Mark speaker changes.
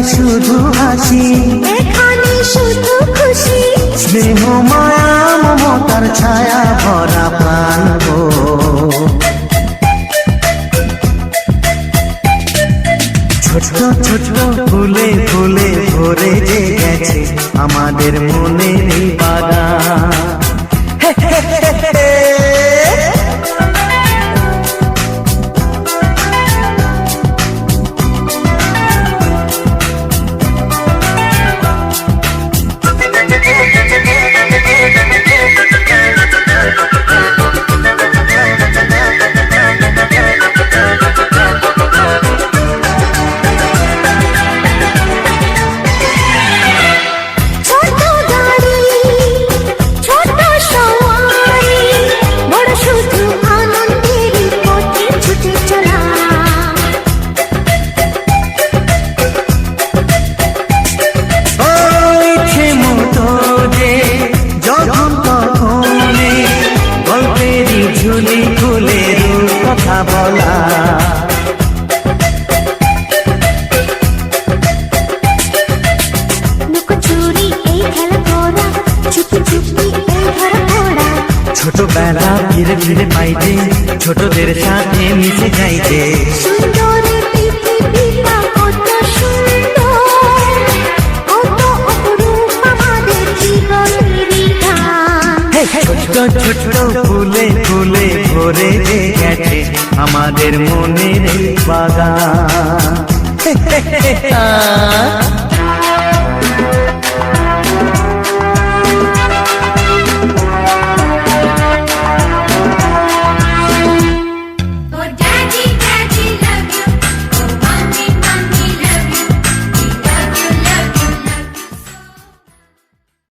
Speaker 1: হাসি।
Speaker 2: এখানে শুধু খুশি।
Speaker 1: স্নেহ মায়া মমতার ছায়া ভরা প্রাণ গো। ছোট ছোট ফুলে ফুলে ভরে যে গেছে আমাদের মনের ছোটবেলা ফিরে ফিরে পাইতে ছোটদের সাথে মিশে যাইতে ছোট ছোট ফুলে ফুলে ভরে গেছে আমাদের মনের বাগান